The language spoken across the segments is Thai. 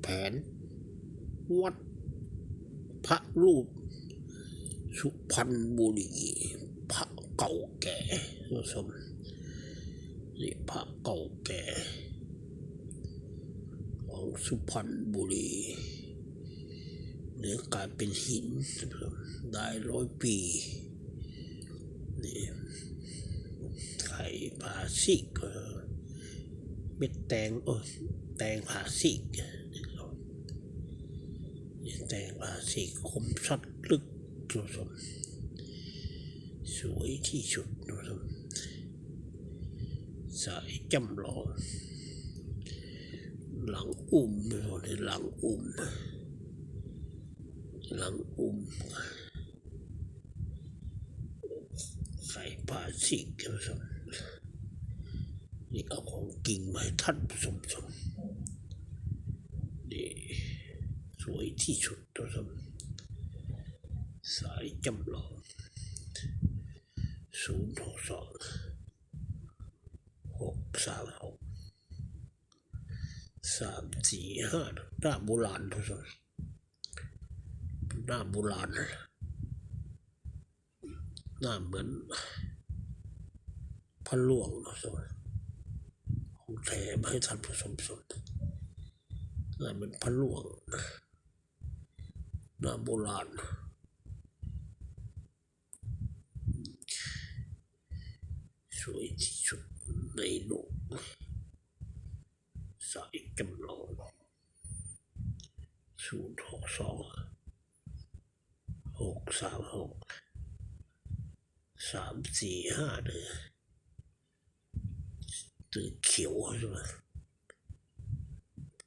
แผน วัด พระรูป สุพรรณบุรีพระเก่าแก่ท่านผู้ชมนี่พระเก่าแก่ของสุพรรณบุรีเนื้อกลายเป็นหินได้ร้อยปีนี่ไข่ผาซิกเออเม็ดแตงโอ้ แตงผาซิกนี่านี่แตงผาซิกคมชัดลึกท่านผู้ชมสวยที่สุดท่านผู้ชมสายจำลอง หลังอุ้มไม่พอในหลังอุ้มหลังอุ้มไข่ปลาสิกดูสมนี่เอาของกิ่งมาให้ท่านผู้ชมชมนี่ส วยที่สุดท่านผู้ชมสายจำลองศูนย์หกสองหกสามหกสามสี่ห้าหน้าโบราณทุกท่านหน้าโบราณหน้าเหมือนพระหลวงทุกท่านของแท้มให้ท่านผู้ชมชมหน้าเหมือนพระหลวงห น้าโบราณ สวยที่สุดในโลกสายจำลองศูนย์หกสองหกสามหกสามสี่ห้าเด้อตื่นเขียวใช่ไหม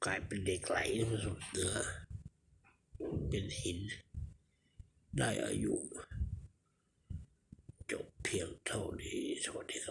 กลายเป็นเด็กไหลผสมเนื้อ เป็นหิน ได้อายุ จบเพียงเท่านี้ สวัสดีครับ